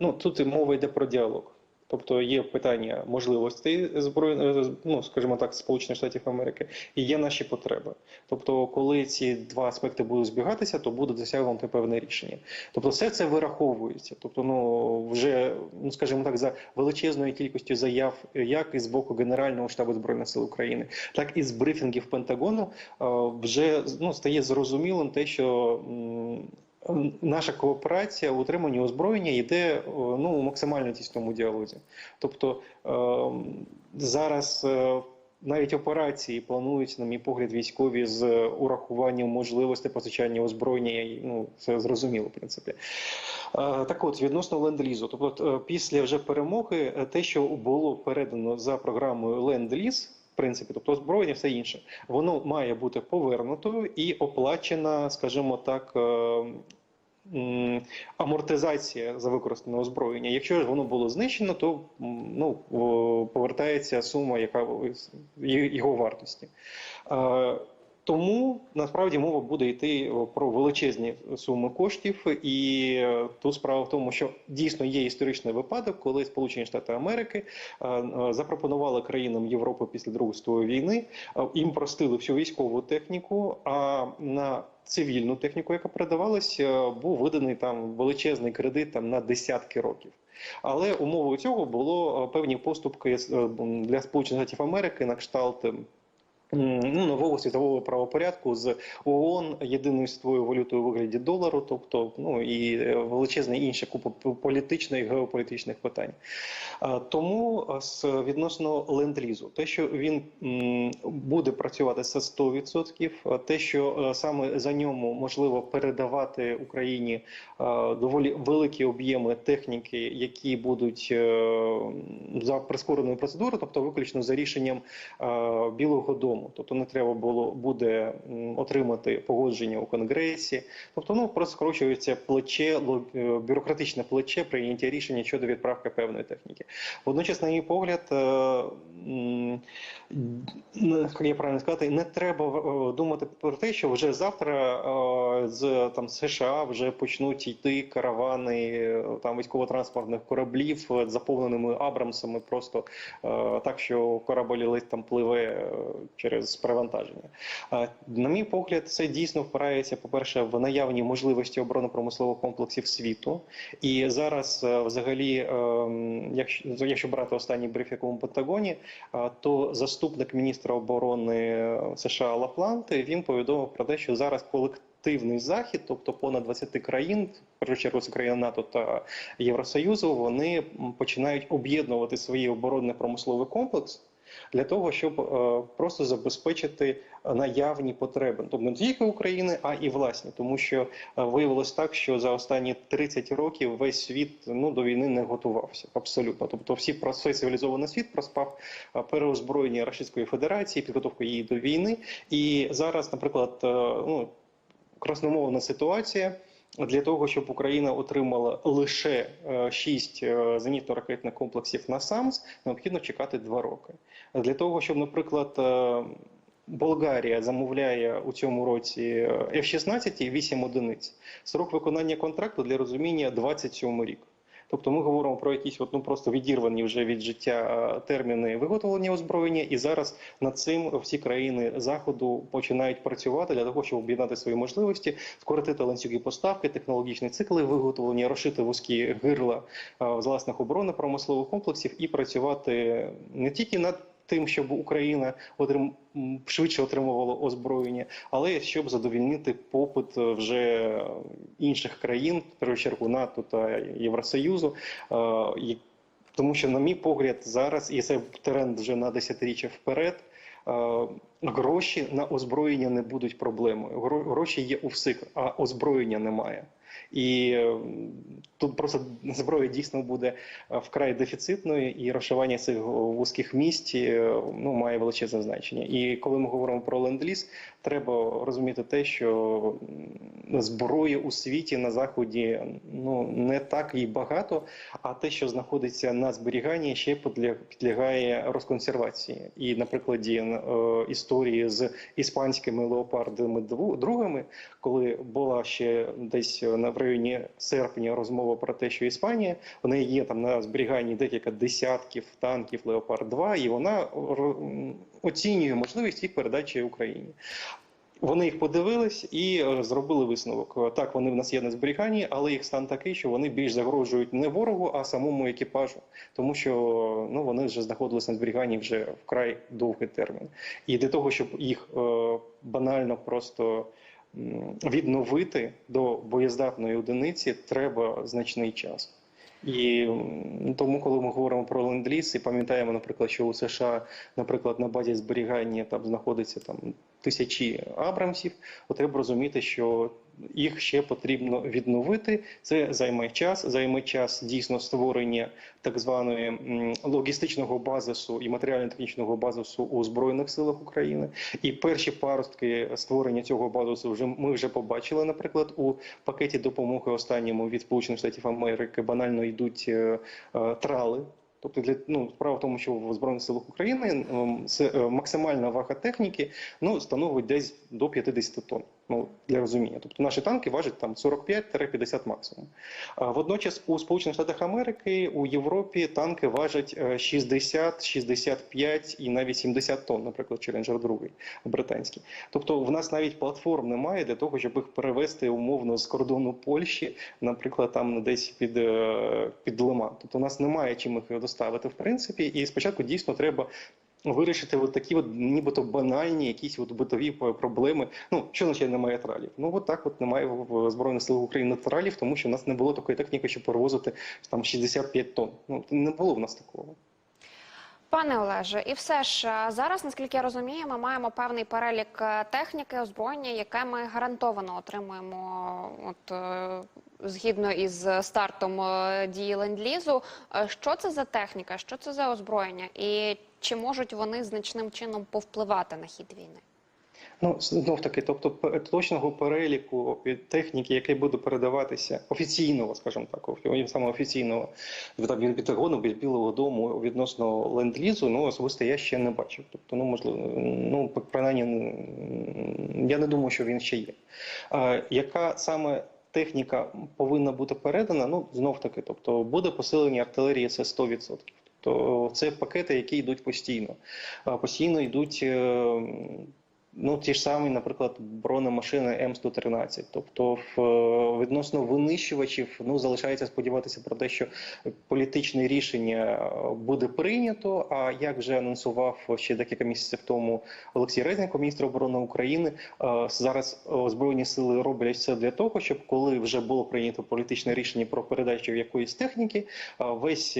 Ну тут і мова йде про діалог. Тобто є питання можливостей збройної, ну скажімо так, Сполучених Штатів Америки, і є наші потреби. Тобто, коли ці два аспекти будуть збігатися, то буде досягнуто певне рішення. Тобто, все це вираховується. Тобто, ну вже ну скажімо так, за величезною кількістю заяв, як із боку Генерального штабу збройних сил України, так і з брифінгів Пентагону, е, вже ну стає зрозумілим те, що. Наша кооперація в утриманні озброєння йде ну у максимально тісному діалозі. Тобто е, зараз е, навіть операції плануються, на мій погляд, військові з урахуванням можливостей постачання озброєння. Ну це зрозуміло, в принципі. Е, Так от, відносно ленд-лізу, тобто е, після вже перемоги, е, те, що було передано за програмою ленд-ліз. В принципі, тобто озброєння, все інше, воно має бути повернутою і оплачена, скажімо так, е, амортизація за використане озброєння. Якщо ж воно було знищено, то ну, повертається сума, яка його вартості. Е, Тому насправді мова буде йти про величезні суми коштів, і е, тут справа в тому, що дійсно є історичний випадок, коли Сполучені Штати Америки е, е, запропонували країнам Європи після Другої світової війни, е, їм простили всю військову техніку, а на цивільну техніку, яка передавалася, був виданий там величезний кредит там на десятки років. Але умовою цього було е, певні поступки е, для Сполучених Штатів Америки на кшталт. М, Ну, нового світового правопорядку з ООН єдиною світовою валютою у вигляді долару, тобто ну і е, величезна інша купа політичних і геополітичних питань. Тому з відносно ленд-лізу, те, що він буде працювати це 100%, те, що е, саме за ньому можливо передавати Україні доволі великі об'єми техніки, які будуть е, за прискореною процедурою, тобто виключно за рішенням Білого Дому. Тобто не треба було буде отримати погодження у Конгресі. Тобто, ну просто скорочується плече, е, бюрократичне плече прийняття рішення щодо відправки певної техніки. Водночас, на мій погляд, е, як я правильно сказати, не треба е, думати про те, що вже завтра з там США вже почнуть йти каравани там військово-транспортних кораблів заповненими абрамсами, просто так, що корабель там пливе через перевантаження. Е, На мій погляд, це дійсно впирається, по-перше, в наявні можливості оборонно-промислових комплексів світу. І зараз, е, взагалі, ем, якщо, якщо брати останній брифінг у Пентагоні, е, то заступник міністра оборони США Лапланд він повідомив про те, що зараз колективний захід, тобто понад 20 країн, в першу чергу це країни НАТО та Євросоюзу, вони починають об'єднувати свій оборонний промисловий комплекс для того, щоб е, просто забезпечити наявні потреби, тобто не тільки України, а і власні, тому що е, виявилось так, що за останні 30 років весь світ ну до війни не готувався абсолютно. Тобто, всі про все цивілізований світ проспав е, переозброєння Російської Федерації, підготовку її до війни. І зараз, наприклад, ну красномовна ситуація. Для того щоб Україна отримала лише 6 зенітно-ракетних комплексів на САМС, необхідно чекати 2 роки. Для того, щоб, наприклад, е, Болгарія замовляє у цьому році F-16 і 8 одиниць. Срок виконання контракту для розуміння 27 рік. Тобто ми говоримо про якісь от, ну, просто відірвані вже від життя е, терміни виготовлення озброєння, і зараз над цим всі країни заходу починають працювати для того, щоб об'єднати свої можливості, скоротити ланцюги поставки, технологічні цикли виготовлення, розшити вузькі гирла е, власних оборонно-промислових комплексів і працювати не тільки над тим, щоб Україна отрим... швидше отримувала озброєння, але щоб задовільнити попит е, вже інших країн, в першу чергу НАТО та Євросоюзу. е, Тому що, на мій погляд, зараз і це тренд вже на десятиріччя вперед. е, Гроші на озброєння не будуть проблемою. Гро- Гроші є у всіх, а озброєння немає. І тут просто зброя дійсно буде е, вкрай дефіцитною, і розшивання цих вузьких місць е, ну, має величезне значення. І коли ми говоримо про ленд-ліз, треба розуміти те, що зброї у світі на заході ну не так і багато, а те, що знаходиться на зберіганні, ще підля- підлягає розконсервації. І на прикладі е, історії з іспанськими леопардами другими, коли була ще десь на в районі серпня розмова про те, що Іспанія в неї є там на зберіганні декілька десятків танків Леопард 2 і вона оцінює можливість їх передачі Україні. Вони їх подивились і е, зробили висновок. Так, вони в нас є на зберіганні, але їх стан такий, що вони більш загрожують не ворогу, а самому екіпажу, тому що ну вони вже знаходились на зберіганні вже вкрай довгий термін. І для того, щоб їх е, банально просто відновити до боєздатної одиниці, треба значний час. І тому, коли ми говоримо про ленд-ліз і пам'ятаємо, наприклад, що у США, наприклад, на базі зберігання там знаходиться там тисячі абрамсів, то треба розуміти, що їх ще потрібно відновити. Це займе час, займе час дійсно створення так званої логістичного базису і матеріально-технічного базису у збройних силах України. І перші паростки створення цього базису вже ми вже побачили, наприклад, у пакеті допомоги останньому від Сполучених Штатів Америки банально йдуть е, е, трали. Тобто для ну справа в тому, що в збройних силах України ем, е, максимальна вага техніки ну становить десь до 50 тонн. Ну для розуміння. Тобто наші танки важать там 45-50 максимум. Водночас у Сполучених Штатах Америки у Європі танки важать е, 60, 65 і навіть 70 тонн, наприклад, Challenger 2 британський. Тобто в нас навіть платформ немає для того, щоб їх перевести умовно з кордону Польщі, наприклад, там десь під, е, під Лиман. Тобто у нас немає чим їх доставити в принципі, і спочатку дійсно треба. Вирішити от такі от нібито банальні якісь от битові проблеми. Ну що означає немає тралів? Ну от так от немає в збройних силах України тралів, тому що в нас не було такої техніки, щоб перевозити там 65 тонн. Ну не було в нас такого. Пане Олеже, і все ж зараз, наскільки я розумію, ми маємо певний перелік е, техніки, озброєння, яке ми гарантовано отримуємо, от е, згідно із стартом е, дії ленд-лізу. Що це за техніка? Що це за озброєння? І чи можуть вони значним чином повпливати на хід війни? Ну знов таки, тобто точного переліку техніки, який буде передаватися офіційного, скажімо так, саме офіційного від від Пентагону, від Білого Дому відносно ленд-лізу, ну особисто я ще не бачив. Тобто, ну можливо, ну принаймні, я не думаю, що він ще є. А, яка саме техніка повинна бути передана? Ну знов таки, тобто буде посилення артилерії, це 100%. Тобто це пакети, які йдуть постійно. Постійно йдуть. Ну, ті ж самі, наприклад, бронемашини М113. Тобто, в, е, відносно винищувачів, ну залишається сподіватися про те, що політичне рішення е, буде прийнято. А як вже анонсував ще декілька місяців тому Олексій Резніков, міністр оборони України, е, зараз збройні сили роблять все для того, щоб коли вже було прийнято політичне рішення про передачу якоїсь техніки, весь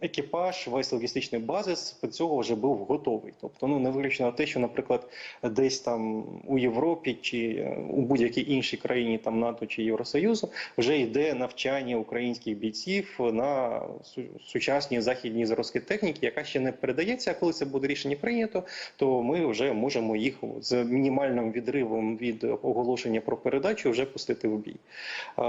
екіпаж, весь логістичний базис під цього вже був готовий. Тобто, ну не виключено те, що, наприклад, десь там у Європі чи е, у будь-якій іншій країні там НАТО чи Євросоюзу вже йде навчання українських бійців на су- сучасній західній зразки техніки, яка ще не передається. А коли це буде рішення прийнято, то ми вже можемо їх з мінімальним відривом від оголошення про передачу вже пустити в бій. Е,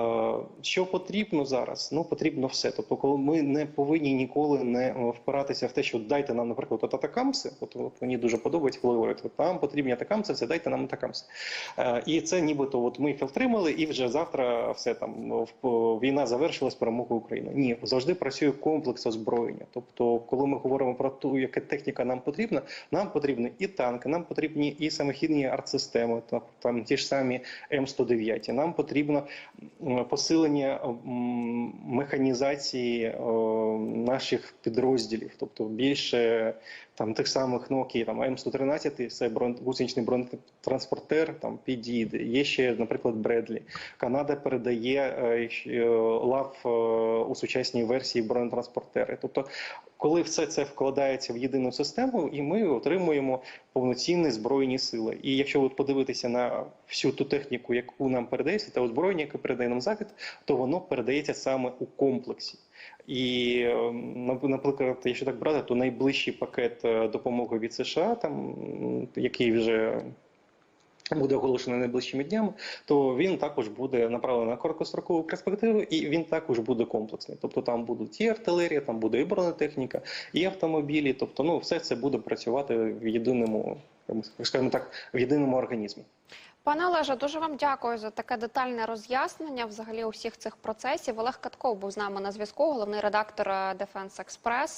Що потрібно зараз? Ну потрібно все. Тобто, коли ми не повинні ніколи не впиратися в те, що дайте нам, наприклад, атакамси. От, от мені дуже подобається, коли говорять, от нам потрібні атакамси, все дайте нам атакамси. Е, І це нібито от ми їх отримали, і вже завтра все там війна завершилась перемогою України. Ні, завжди працює комплекс озброєння. Тобто, коли ми говоримо про ту, яка техніка нам потрібна, нам потрібні і танки, нам потрібні і самохідні артсистеми, там, там ті ж самі М109. Нам потрібно посилення механізації наших підрозділів, тобто більше там тих самих окей, там М113, це гусеничний бронетранспортер, там підійде. Є ще, наприклад, Бредлі. Канада передає е, е, лав е, у сучасній версії бронетранспортери. Тобто, коли все це вкладається в єдину систему, і ми отримуємо повноцінні збройні сили. І якщо от подивитися на всю ту техніку, яку нам передається, та озброєння, яке передає нам захід, то воно передається саме у комплексі. І, е, наприклад, якщо так брати, то найближчий пакет е, допомоги від США, там який вже буде оголошений найближчими днями, то він також буде направлений на короткострокову перспективу, і він також буде комплексний. Тобто там будуть і артилерія, там буде і бронетехніка, і автомобілі. Тобто, ну все це буде працювати в єдиному, скажімо так, в єдиному організмі. Пане Олеже, дуже вам дякую за таке детальне роз'яснення взагалі усіх цих процесів. Олег Катков був з нами на зв'язку, головний редактор Дефенс Express.